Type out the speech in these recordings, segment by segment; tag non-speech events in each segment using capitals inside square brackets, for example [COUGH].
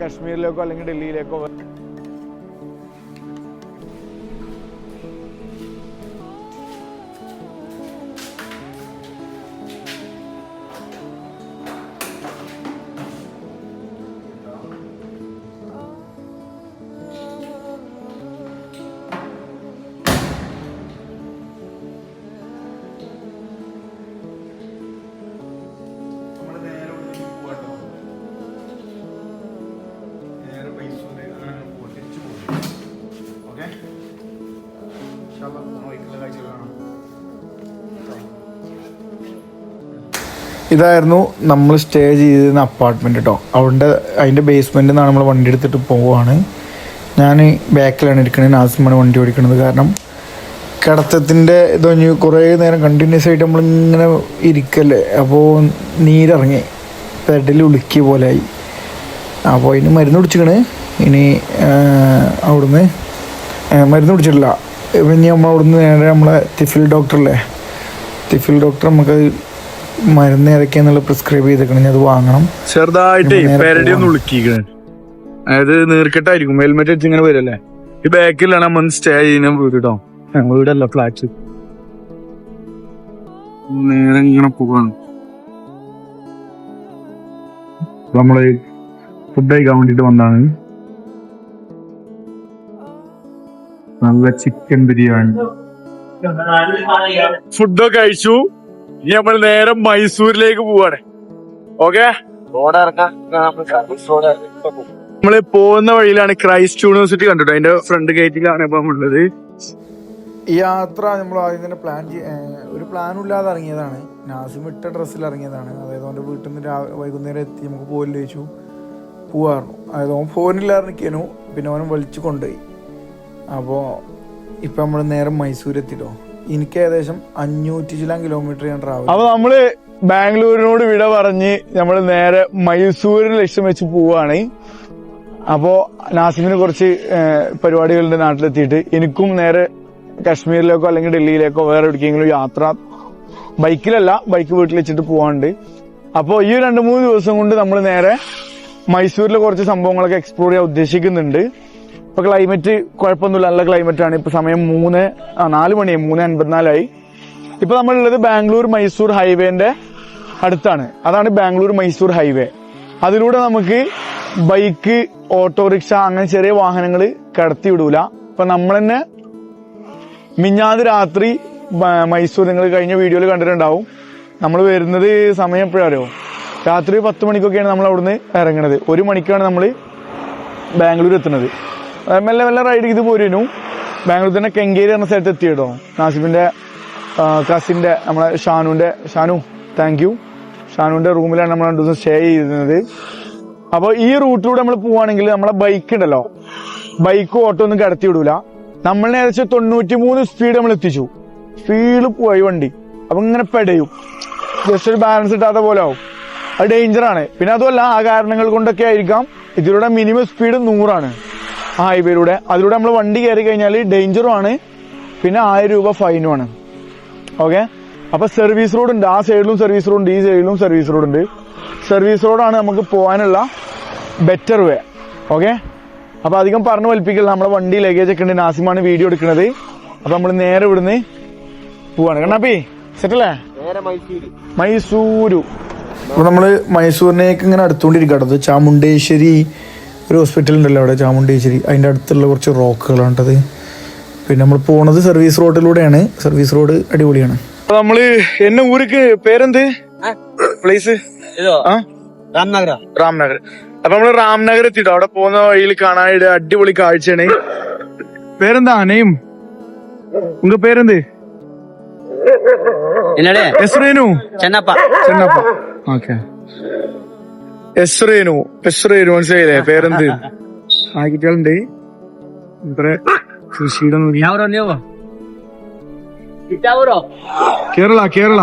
കാശ്മീരിലേക്കോ അല്ലെങ്കിൽ ഡൽഹിയിലേക്കോ ഇതായിരുന്നു നമ്മൾ സ്റ്റേ ചെയ്തിരുന്ന അപ്പാർട്ട്മെന്റ് കേട്ടോ അവിടെ അതിന്റെ ബേസ്മെന്റിൽ നിന്നാണ് നമ്മൾ വണ്ടി എടുത്തിട്ട് പോവുകയാണ് ഞാൻ ബാക്കിലാണ് ഇരിക്കുന്നത് നാസിമാണ് വണ്ടി ഓടിക്കുന്നത് കാരണം കിടത്തത്തിന്റെ ഇതൊഞ്ഞ് കുറേ നേരം കണ്ടിന്യൂസ് ആയിട്ട് നമ്മളിങ്ങനെ ഇരിക്കല്ലേ. അപ്പോൾ നീരിറങ്ങി പെഡിൽ ഉളുക്കിയ പോലെ ആയി അപ്പോൾ അതിന് മരുന്ന് കുടിച്ചിക്കണ്. ഇനി അവിടുന്ന് മരുന്ന് കുടിച്ചിട്ടില്ല. ഇനി നമ്മൾ അവിടുന്ന് നേരെ നമ്മളെ തിഫിൽ ഡോക്ടറല്ലേ തിഫിൽ ഡോക്ടർ നമുക്ക് മരുന്ന് ഏതൊക്കെയാന്നുള്ള പ്രിസ്ക്രൈബ് ചെയ്തേക്കണം. അത് വാങ്ങണം. ചെറുതായിട്ട് പേരടി ഒന്ന്. ഉളുക്കിക്കണ്. അതായത് നീർക്കെട്ടായിരിക്കും. ഹെൽമെറ്റ് വെച്ച് ഇങ്ങനെ വരല്ലേ? ഈ ബാക്കിലാണ് നമ്മൾ സ്റ്റേ ചെയ്യുന്ന ഞങ്ങൾ ഇവിടെ വീടല്ല ഫ്ലാറ്റ് നേരെ ഇങ്ങനെ പോവാണ്. നമ്മൾ ഫുഡ് കഴിക്കാൻ വേണ്ടിട്ട് വന്നാണ് നല്ല ചിക്കൻ ബിരിയാണി. ഫുഡൊക്കെ കഴിച്ചു. ഇനി നമ്മൾ നേരെ മൈസൂരിലേക്ക് പോവാണ്. ഓക്കെ? നമ്മൾ പോകുന്ന വഴിയിലാണ് ക്രൈസ്റ്റ് യൂണിവേഴ്സിറ്റി കണ്ടിട്ടോ അതിന്റെ ഫ്രണ്ട് ഗേറ്റിലാണ് ഇപ്പം ഉള്ളത്. ഈ യാത്ര നമ്മൾ ആദ്യം തന്നെ പ്ലാൻ ഒരു പ്ലാനും ഇല്ലാതെ ഇറങ്ങിയതാണ്. നാസിം ഇട്ട ഡ്രസ്സിൽ ഇറങ്ങിയതാണ്. അതായത് അവന്റെ വീട്ടിൽ നിന്ന് രാ- വൈകുന്നേരം എത്തി നമുക്ക് പോലും ചോദിച്ചു. പോവാറുന്നു അതായത് അവൻ ഫോനില്ലാതെ നിൽക്കാനു പിന്നെ അവനും വലിച്ചു കൊണ്ടുപോയി. അപ്പോൾ ഇപ്പം നമ്മൾ നേരം മൈസൂർ എത്തിട്ടോ? എനിക്ക് ഏകദേശം അഞ്ഞൂറ്റി ചില കിലോമീറ്റർ ഞാൻ ട്രാവൽ അപ്പൊ നമ്മൾ ബാംഗ്ലൂരിനോട് വിട പറഞ്ഞ് നമ്മൾ നേരെ മൈസൂരിൽ ലക്ഷ്യം വെച്ച് പോവാണ്. അപ്പോ നാസിമിന് കുറച്ച് പരിപാടികളുടെ നാട്ടിലെത്തിയിട്ട് എനിക്കും നേരെ കാശ്മീരിലേക്കോ അല്ലെങ്കിൽ ഡൽഹിയിലേക്കോ വേറെ എവിടേക്കെങ്കിലും യാത്ര ബൈക്കിലല്ല ബൈക്ക് വീട്ടിൽ വെച്ചിട്ട് പോവാണ്ട്. അപ്പോ ഈ രണ്ട് മൂന്ന് ദിവസം കൊണ്ട് നമ്മൾ നേരെ മൈസൂരിലെ കുറച്ച് സംഭവങ്ങളൊക്കെ എക്സ്പ്ലോർ ചെയ്യാൻ ഉദ്ദേശിക്കുന്നുണ്ട്. ഇപ്പൊ ക്ലൈമറ്റ് കുഴപ്പമൊന്നുമില്ല. നല്ല ക്ലൈമറ്റ് ആണ്. ഇപ്പൊ സമയം മൂന്ന് ആ നാല് മണിയായി മൂന്ന് അൻപത്തിനാലായി. ഇപ്പൊ നമ്മളുള്ളത് ബാംഗ്ലൂർ മൈസൂർ ഹൈവേന്റെ അടുത്താണ്. അതാണ് ബാംഗ്ലൂർ മൈസൂർ ഹൈവേ. അതിലൂടെ നമുക്ക് ബൈക്ക് ഓട്ടോറിക്ഷ അങ്ങനെ ചെറിയ വാഹനങ്ങൾ കടത്തി വിടൂല ഇപ്പൊ നമ്മൾ തന്നെ മിഞ്ഞാതെ രാത്രി മൈസൂർ നിങ്ങൾ കഴിഞ്ഞ വീഡിയോയിൽ കണ്ടിട്ടുണ്ടാവും. നമ്മൾ വരുന്നത് സമയം എപ്പോഴാരോ രാത്രി പത്ത് മണിക്കൊക്കെയാണ് നമ്മൾ അവിടുന്ന് ഇറങ്ങുന്നത് ഒരു മണിക്കാണ് നമ്മൾ ബാംഗ്ലൂർ എത്തുന്നത്. മെല്ലെ മെല്ലെ റൈഡ് ചെയ്ത് പോരുന്നു ബാംഗ്ലൂർ തന്നെ കെങ്കേരി എന്ന സ്ഥലത്ത് എത്തി കേട്ടോ നാസിഫിന്റെ കസിന്റെ നമ്മളെ ഷാനുവിന്റെ ഷാനു താങ്ക് യു ഷാനുവിന്റെ റൂമിലാണ് നമ്മൾ രണ്ടു ദിവസം സ്റ്റേ ചെയ്തിരുന്നത്. അപ്പോൾ ഈ റൂട്ടിലൂടെ നമ്മൾ പോവാണെങ്കിൽ നമ്മളെ ബൈക്ക് ഉണ്ടല്ലോ. ബൈക്ക് ഓട്ടോ ഒന്നും കടത്തി വിടൂല. നമ്മൾ ഏകദേശം തൊണ്ണൂറ്റി മൂന്ന് സ്പീഡ് നമ്മൾ എത്തിച്ചു. സ്പീഡ് പോയി വണ്ടി. അപ്പൊ ഇങ്ങനെ പെടയും. ജസ്റ്റ് ഒരു ബാലൻസ് ഇട്ടാത്ത പോലെ ആവും. അത് ഡേഞ്ചറാണ് പിന്നെ അതുമല്ല ആ കാരണങ്ങൾ കൊണ്ടൊക്കെ ആയിരിക്കാം. ഇതിലൂടെ മിനിമം സ്പീഡ് നൂറാണ്. ഹൈവേയിലൂടെ. അതിലൂടെ നമ്മൾ വണ്ടി കയറി കഴിഞ്ഞാൽ ഡേഞ്ചറും ആണ് പിന്നെ ആയിരം രൂപ ഫൈനും ആണ് ഓക്കെ? അപ്പൊ സർവീസ് റോഡ് ഉണ്ട്. ആ സൈഡിലും സർവീസ് റോഡ് ഉണ്ട്. ഈ സൈഡിലും സർവീസ് റോഡ് ഉണ്ട്. സർവീസ് റോഡാണ് നമുക്ക് പോകാനുള്ള ബെറ്റർ വേ ഓക്കെ? അപ്പൊ അധികം പറഞ്ഞു വലിപ്പിക്കില്ല. നമ്മുടെ വണ്ടി ലഗേജ് ഒക്കെ ഉണ്ട്. നാസിമാണ് വീഡിയോ എടുക്കുന്നത്. അപ്പൊ നമ്മൾ നേരെ ഇവിടുന്ന് പോവാണ്. കണ്ണാപ്പി സെറ്റല്ലേ മൈസൂരു. അപ്പോൾ നമ്മൾ മൈസൂരിനേക്ക് ഇങ്ങനെ അടുത്തുകൊണ്ടിരിക്കുകയാണ്. ചാമുണ്ടേശ്വരി ഒരു ഹോസ്പിറ്റൽ ഉണ്ടല്ലോ അവിടെ ചാമുണ്ടേശ്ശേരി അതിന്റെ അടുത്തുള്ള കുറച്ച് റോക്കുകളാണത് പിന്നെ നമ്മൾ പോണത് സർവീസ് റോഡിലൂടെയാണ്. സർവീസ് റോഡ് അടിപൊളിയാണ്. നമ്മൾ എന്നെ ഊരിക്ക് പേരെന്ത്? പ്ലേസ് രാംനഗർ രാംനഗർ. അപ്പൊ നമ്മൾ രാംനഗർ എത്തിട്ടോ? അവിടെ പോകുന്ന വഴിയിൽ കാണാൻ അടിപൊളി കാഴ്ചയാണ്. പേരെന്താ? അനയും ഉങ്ക പേരെന്ത്? ചെന്നപ്പ. ചെന്നപ്പ. ഓക്കെ എസ്രേനു എസ്രേനു മനസ്സിലായില്ലേ? പേരെന്ത്? [LAUGHS] ആക്കിട്ടുണ്ട് കേരള കേരള.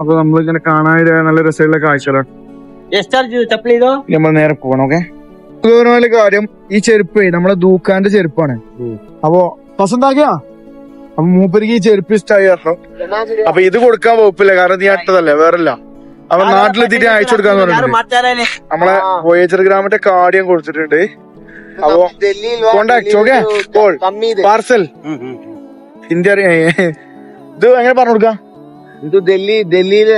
അപ്പൊ നമ്മളിങ്ങനെ കാണാൻ നല്ല രസമുള്ള കാഴ്ചകളാണ് നമ്മൾ നേരെ പോകണം ഓക്കെ അത്ഭുതകരമായ കാര്യം ഈ ചെരുപ്പ് നമ്മളെ ദൂക്കാന്റെ ചെരുപ്പാണ്. അപ്പോ പസന്താക്കിയാ അപ്പൊ മൂപ്പരിക്ക് ഈ ചെരുപ്പ് ഇഷ്ടമായി പറഞ്ഞു. അപ്പൊ ഇത് കൊടുക്കാൻ വകുപ്പില്ല കാരണം നീ അട്ടതല്ലേ വേറല്ല. അപ്പൊ നാട്ടിലെത്തിട്ട് അയച്ചു കൊടുക്കാന്ന് പറഞ്ഞിട്ടുണ്ട്. നമ്മളെ വോയേജർ ഗ്രാമത്തെ കാർഡിയം കൊടുത്തിട്ടുണ്ട്. അപ്പോ contact okay call parcel. India ഇത് എങ്ങനെ പറഞ്ഞു കൊടുക്കാം? ഇത് ഡൽഹി ഡൽഹിയിൽ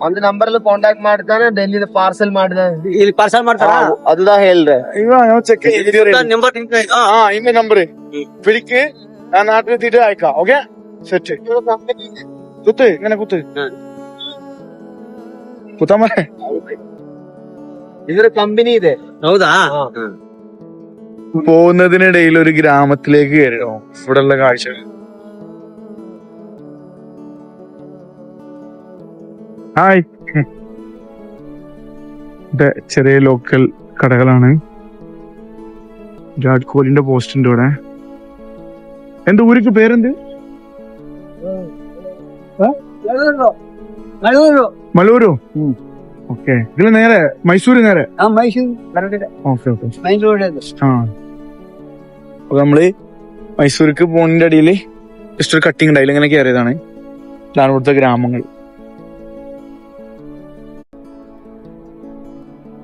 ಒಂದು ನಂಬರ್ ಕಾಂಟ್ಯಾಕ್ಟ್ ಮಾಡ್ತಾನೆ ಡೆಲ್ಲಿ ಪಾರ್ಸೆಲ್ ಮಾಡ್ತಾನೆ ಇಲ್ಲಿ ಪಾರ್ಸಲ್ ಮಾಡ್ತಾರ ಅದುದಾ ಹೇಳ್ರೆ ഇവ ഞാൻ ചെക്ക് ನಂಬರ್ ആ ഇന്ന നമ്പർ പിടിക്ക് ഞാൻ നാട്ടിലെത്തിയിട്ട് അയക്കാം ഓക്കെ സെറ്റ് കുത്ത് ഇങ്ങനെ കുത്ത് കുത്താൻ പറ ಇದ್ರ ಕಂಪನಿ ಇದೆ ಹೌದಾ പോകുന്നതിനിടയിൽ ഒരു ഗ്രാമത്തിലേക്ക് കയറിയോ ഇവിടെ ഉള്ള ഹായ്. ചെറിയ ലോക്കൽ കടകളാണ്. വിരാട് കോഹ്ലിന്റെ പോസ്റ്റ് കൂടെ എന്റെ ഊരിക്ക് പേരെന്ത്? മലൂരു? ഓക്കെ. ഇതിൽ നേരെ മൈസൂര് നേരെ? ഓക്കെ അപ്പൊ നമ്മൾ മൈസൂർക്ക് പോണിന്റെ അടിയിൽ ജസ്റ്റ് ഒരു കട്ടിങ് ഉണ്ടായില്ല ഇങ്ങനെ കയറിയതാണ് ഞാൻ ഇവിടുത്തെ ഗ്രാമങ്ങൾ.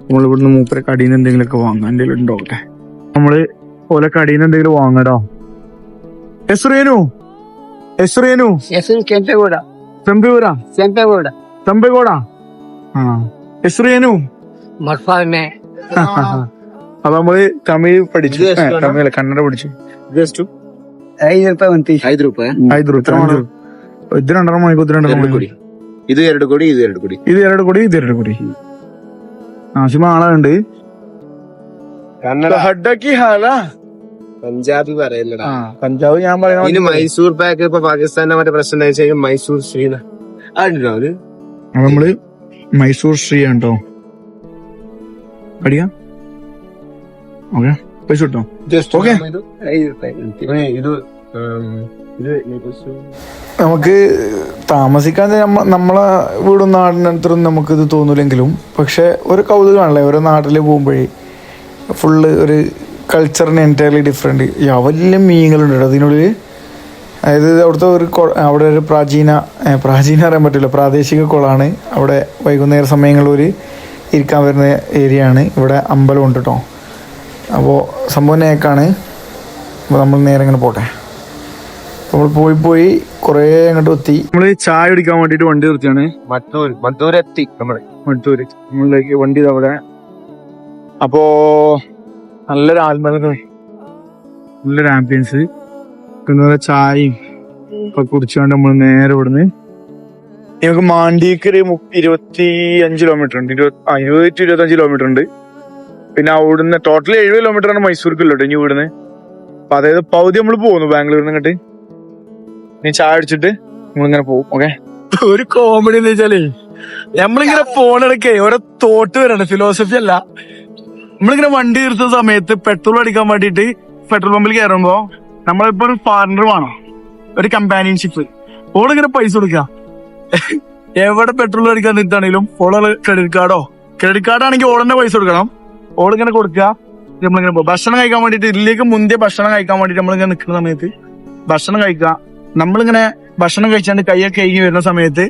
നമ്മൾ ഇവിടുന്ന് മൂപ്പരെ കടയിൽ നിന്ന് എന്തെങ്കിലുമൊക്കെ വാങ്ങാൻ എന്തെങ്കിലും ഉണ്ടോ അല്ലേ നമ്മള് ഓലെ കടയിൽ നിന്ന് എന്തെങ്കിലും വാങ്ങടോ എസ്രേനു എസ്രേനു ಹೆಸರು ಕೆಂಪೇಗೌಡ ചെമ്പൂര ಕೆಂಪೇಗೌಡ ചെമ്പകോട ആ എസ്രേനു ಮಟ್ಪಾನೆ അപ്പൊ നമ്മള് തമിഴ് പഠിച്ചു ഇത് എസ്രേനു? ഏ, തമിഴ് കന്നഡ പഠിച്ചു ಎಷ್ಟು ಐದು ರೂಪಾಯಿ ಒಂದು ಪೀಸ್ ಐದು ರೂಪಾಯಿ ಐದು ರೂಪಾಯಿ ಐದು ರೂಪಾಯಿ. ಇದು രണ്ടെണ്ണം വാങ്ങിക്കോ ഇത് രണ്ടെണ്ണം ಎರಡು വാങ്ങിക്കോ. ಕೊಡಿ ಇದು ಎರಡು ಕೊಡಿ ಇದು ಎರಡು ಕೊಡಿ ഇത് ಎರಡು ಕೊಡಿ ഇത് ಎರಡು ಕೊಡಿ ആശുമ ആളുണ്ട് പഞ്ചാബി പറയല്ലടാ. പഞ്ചാബ് ഞാൻ പറയുന്നത് ഇനി മൈസൂർ പാക്ക് ഇപ്പൊ പാകിസ്ഥാനെ മറ്റേ പ്രശ്നം വെച്ചാൽ മൈസൂർ ശ്രീന. ആണല്ലോ നമ്മൾ മൈസൂർ ശ്രീ ആണ്ടോ അടിയാ ഓക്കെ. പൈസ കിട്ടോ ജസ്റ്റ് ഓക്കെ. ഇത് നമുക്ക് താമസിക്കാൻ നമ്മ നമ്മളെ വീടും നാടിനടുത്തൊന്നും ഇത് തോന്നില്ലെങ്കിലും പക്ഷെ ഒരു കൗതുകമാണല്ലേ ഓരോ നാട്ടിൽ പോകുമ്പോഴേ ഫുള്ള് ഒരു കൾച്ചറിന് എന്റയർലി ഡിഫറെന്റ് വലിയ മീനുകളുണ്ട് അതിനുള്ളിൽ. അതായത് അവിടുത്തെ ഒരു അവിടെ ഒരു പ്രാചീന പ്രാചീന അറിയാൻ പറ്റില്ല പ്രാദേശിക കുളമാണ്. അവിടെ വൈകുന്നേര സമയങ്ങളിൽ ഒരു ഇരിക്കാൻ വരുന്ന ഏരിയ ആണ് ഇവിടെ അമ്പലമുണ്ട് കേട്ടോ. അപ്പോൾ സംഭവം നേക്കാണ്. അപ്പോൾ നമ്മൾ നേരെ ഇങ്ങനെ പോട്ടെ. നമ്മൾ പോയി പോയി കുറേ അങ്ങോട്ട് എത്തി. നമ്മൾ ചായ കുടിക്കാൻ വേണ്ടിട്ട് വണ്ടി നിർത്തിയാണ്. മട്ടൂർ മട്ടൂർ എത്തി നമ്മൾ. മട്ടൂര് നമ്മളിലേക്ക് വണ്ടി അവിടെ അപ്പോ നല്ലൊരു ആത്മകഥ നല്ലൊരു ആംബിയൻസ് പിന്നെ ചായയും ഒക്കെ കുടിച്ചുകൊണ്ട് നമ്മൾ നേരെ ഇവിടുന്ന്. ഞങ്ങൾക്ക് മാണ്ടിക്ക് ഒരു ഇരുപത്തി അഞ്ച് കിലോമീറ്റർ ഉണ്ട്. ഇരുപത്തി ആ ഇരുപത് ടു ഇരുപത്തി അഞ്ച് കിലോമീറ്റർ ഉണ്ട്. പിന്നെ അവിടുന്ന് ടോട്ടൽ എഴുപത് കിലോമീറ്റർ ആണ് മൈസൂർക്കുള്ളത് ഇനി ഇവിടുന്ന്. അപ്പൊ അതായത് പകുതി നമ്മൾ പോകുന്നു ബാംഗ്ലൂരിൽ നിന്ന് ഇങ്ങോട്ട്. ഇനി ചായ അടിച്ചിട്ട് നമ്മളിങ്ങനെ പോകും ഓക്കെ ഒരു കോമഡി എന്ന് വെച്ചാലേ നമ്മളിങ്ങനെ പോണെടുക്കേ ഓരോ തോട്ട് വരാണ് ഫിലോസഫി അല്ല. നമ്മളിങ്ങനെ വണ്ടി നിർത്തുന്ന സമയത്ത് പെട്രോൾ അടിക്കാൻ വേണ്ടിയിട്ട് പെട്രോൾ പമ്പിൽ കയറുമ്പോ നമ്മളിപ്പോ ഒരു പാർട്ണർ വേണം ഒരു കമ്പാനിയൻഷിപ്പ് ഓളിങ്ങനെ പൈസ കൊടുക്ക. എവിടെ പെട്രോൾ അടിക്കാൻ നിർത്താണെങ്കിലും ഓൾ ക്രെഡിറ്റ് കാർഡോ ക്രെഡിറ്റ് കാർഡ് ആണെങ്കിൽ ഓളന്നെ പൈസ കൊടുക്കണം. ഓളിങ്ങനെ കൊടുക്കുക നമ്മളിങ്ങനെ ഭക്ഷണം കഴിക്കാൻ വേണ്ടിയിട്ട് ഇതിലേക്ക് മുന്തിയ ഭക്ഷണം കഴിക്കാൻ വേണ്ടിയിട്ട് നമ്മളിങ്ങനെ നിൽക്കുന്ന സമയത്ത് ഭക്ഷണം കഴിക്കുക നമ്മളിങ്ങനെ ഭക്ഷണം കഴിച്ചാണ്ട് കൈയൊക്കെ കഴുകി വരുന്ന സമയത്ത്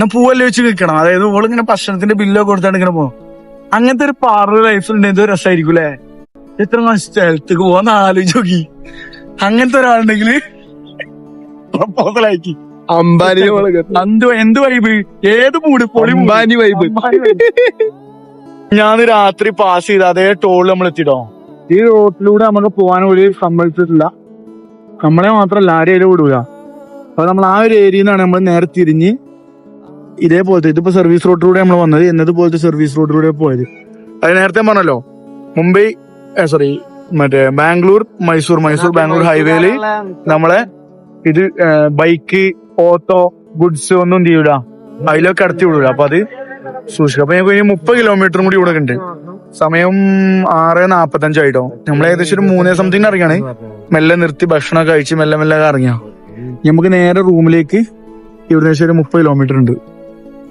ഞാൻ പൂവല്ലേ വെച്ച് നിൽക്കണം. അതായത് ഓളിങ്ങനെ ഭക്ഷണത്തിന്റെ ബില്ലൊക്കെ കൊടുത്താണ് ഇങ്ങനെ പോകും. അങ്ങനത്തെ ഒരു പാറ ലൈഫ് ഉണ്ട്. എന്തോ രസമായിരിക്കും അല്ലേ എത്ര സ്ഥലത്തേക്ക് പോവാന്ന് ആലോചിച്ച് നോക്കി. അങ്ങനത്തെ ഒരാളുണ്ടെങ്കിൽ പ്രപ്പോസൽ അയക്കി അംബാനി എന്ത് എന്ത് വൈബ് ഏത് മൂട് പൊളി. അംബാനി വൈബ് ഞാൻ രാത്രി പാസ് ചെയ്ത് അതേ ടോളിൽ നമ്മൾ എത്തിട്ടോ? ഈ റോഡിലൂടെ നമുക്ക് പോകാൻ ഒരു സമ്മതിച്ചിട്ടില്ല. നമ്മളെ മാത്രം ആരെയും വിടൂല. അപ്പൊ നമ്മൾ ആ ഒരു ഏരിയയിൽ നിന്നാണ് നമ്മൾ നേരെ തിരിഞ്ഞ് ഇതേപോലത്തെ ഇതിപ്പോ സർവീസ് റോഡിലൂടെ നമ്മൾ വന്നത്. എന്നതുപോലത്തെ സർവീസ് റോഡിലൂടെ പോയത്. അത് നേരത്തെ പറഞ്ഞല്ലോ മുംബൈ സോറി മറ്റേ ബാംഗ്ലൂർ മൈസൂർ. മൈസൂർ ബാംഗ്ലൂർ ഹൈവേയിൽ നമ്മളെ ഇത് ബൈക്ക് ഓട്ടോ ഗുഡ്സ് ഒന്നും ചെയ്യൂല. അതിലൊക്കെ കടത്തി വിടൂല. അപ്പൊ അത് സൂക്ഷിക്കുക അപ്പൊ ഞങ്ങൾക്ക് മുപ്പത് കിലോമീറ്ററും കൂടി ഇവിടെ ഉണ്ട് സമയം ആറ് നാപ്പത്തഞ്ചായിട്ടോ. നമ്മൾ ഏകദേശം ഒരു മൂന്നേ സംതിങ് ഇറങ്ങിയാണ് മെല്ലെ നിർത്തി ഭക്ഷണം കഴിച്ച് മെല്ലെ മെല്ലെ ഇറങ്ങിയ നമുക്ക് നേരെ റൂമിലേക്ക് ഇവിടെ ഒരു മുപ്പത് കിലോമീറ്റർ ഉണ്ട്.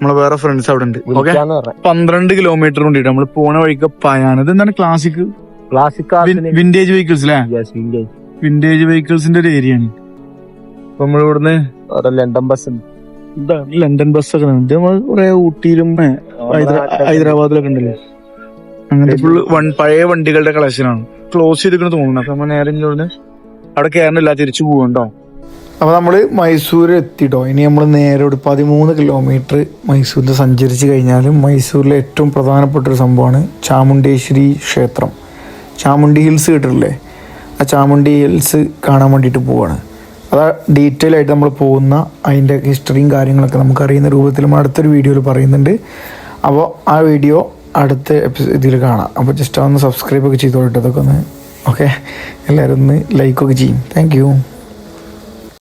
നമ്മളെ വേറെ ഫ്രണ്ട്സ് അവിടെ ഉണ്ട്. ഓക്കെ പന്ത്രണ്ട് കിലോമീറ്റർ കൊണ്ടിട്ട് നമ്മൾ പോണ വഴിക്ക് പയാണ്. ഇത് എന്താണ് ക്ലാസിക് ക്ലാസിക് വിന്റേജ് വെഹിക്കിൾസ് അല്ലേ വിന്റേജ് വെഹിക്കിൾസിന്റെ ഒരു ഏരിയ ആണ്. അപ്പൊ നമ്മൾ ഇവിടുന്ന് ലണ്ടൻ ബസ് ലണ്ടൻ ലണ്ടൻ ഒക്കെ ഉണ്ട്. നമ്മൾ കുറെ ഊട്ടിയിലും ഹൈദരാബാദിലൊക്കെ ഉണ്ടല്ലേ. അങ്ങനത്തെ ഫുള്ള് വൺ പഴയ വണ്ടികളുടെ കളക്ഷനാണ് ക്ലോസ് ചെയ്തിരിക്കണ തോന്നുന്നു. അപ്പൊ നമ്മൾ നേരെ അവിടെ കയറണില്ല തിരിച്ചു പോകണ്ടോ അപ്പോൾ നമ്മൾ മൈസൂർ എത്തിട്ടോ ഇനി നമ്മൾ നേരെ ഒരു പതിമൂന്ന് കിലോമീറ്റർ മൈസൂരിൽ സഞ്ചരിച്ച് കഴിഞ്ഞാൽ മൈസൂരിലെ ഏറ്റവും പ്രധാനപ്പെട്ട ഒരു സംഭവമാണ് ചാമുണ്ടേശ്വരി ക്ഷേത്രം. ചാമുണ്ടി ഹിൽസ് കേട്ടിട്ടില്ലേ? ആ ചാമുണ്ടി ഹിൽസ് കാണാൻ വേണ്ടിയിട്ട് പോവാണ്. അത് ഡീറ്റെയിൽ ആയിട്ട് നമ്മൾ പോകുന്ന അതിന്റെ ഹിസ്റ്ററിയും കാര്യങ്ങളൊക്കെ നമുക്ക് അറിയുന്ന രൂപത്തിൽ നമ്മൾ അടുത്തൊരു വീഡിയോയിൽ പറയുന്നുണ്ട്. അപ്പോൾ ആ വീഡിയോ അടുത്ത ഇതിൽ കാണാം. അപ്പോൾ ജസ്റ്റ് ഒന്ന് സബ്സ്ക്രൈബ് ഒക്കെ ചെയ്തോളൂ അതൊക്കെ ഒന്ന്. ഓക്കെ എല്ലാവരും ഒന്ന് ലൈക്കൊക്കെ ചെയ്യും. താങ്ക്